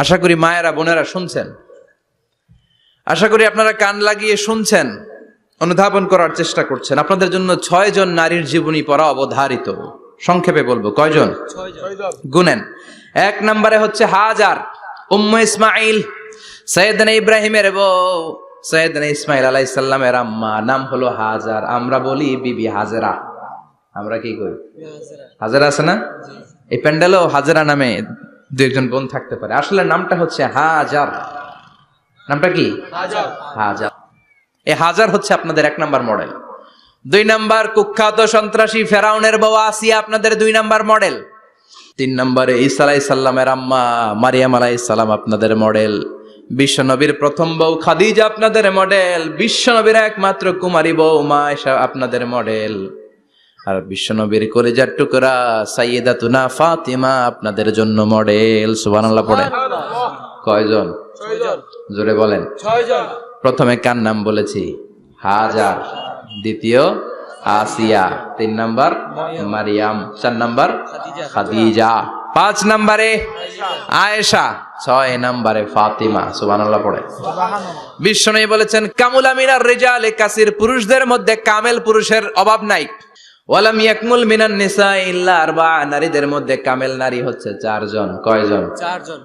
আশা করি মায়েরা, বোনেরা শুনছেন। আশা করি আপনারা কান লাগিয়ে শুনছেন, অনুধাবন করার চেষ্টা করছেন। আপনাদের জন্য ছয় জন নারীর জীবনী পড়া অবধারিত। সংক্ষেপে বলব, কয়জন? গুনেন। এক নম্বরে হচ্ছে হাজার, উম্ম ইসমাইল সৈয়দনা ইব্রাহিমের বউ। সৈয়দনা ইসমাইল আলাইসাল্লামের আম্মা, নাম হলো হাজার। আমরা বলি বিবি হাজরা। আমরা কি করি হাজারা আছে না? এই প্যান্ডেলও হাজারা নামে দু একজন বোন থাকতে পারে। আসলে নামটা হচ্ছে হাজার। নামটা কি? হাজার। এই হাজার হচ্ছে আপনাদের এক নাম্বার মডেল। দুই নাম্বার কুখ্যাত সন্ত্রাসী ফেরাউনের বউ আসিয়া আপনাদের দুই নাম্বার মডেল। তিন নম্বরে ঈসা আলাই সাল্লামের আম্মা মারিয়াম আলাই সাল্লাম আপনাদের মডেল। বিশ্বনবীর প্রথম বউ খাদিজা আপনাদের মডেল। বিশ্বনবীর একমাত্র কুমারী বউ মা আপনাদের মডেল। আর বিশ্বনবীর কলেজার টুকরা সাইয়েদা তুনা ফাতিমা আপনাদের জন্য মডেল সুবহানাল্লাহ পড়ে। কয়জন? জোরে বলেন। প্রথমে কার নাম বলেছি? হাজার দ্বিতীয় আসিয়া। তিন নাম্বার মারিয়াম। চার নাম্বার খাদিজা। পাঁচ নাম্বারে আয়েশা। ছয় নাম্বারে ফাতিমা। সুবহানাল্লাহ পড়ে। বিশ্বনবী বলেছেন কামুল আমিনার রেজাল কাসির পুরুষদের মধ্যে কামেল পুরুষের অভাব নাই। ওয়ালাম ইয়াকমুল মিনান নিসা ইল্লা আরবা নারীদের মধ্যে কামেল নারী হচ্ছে চারজন। কয়জন? চারজন।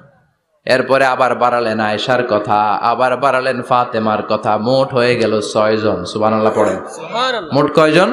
এরপরে আবার বাড়ালেন আয়েশার কথা আবার বাড়ালেন ফাতেমার কথা। মোট হয়ে গেল ছয়জন। সুবহানাল্লাহ পড়েন। মোট কয়জন?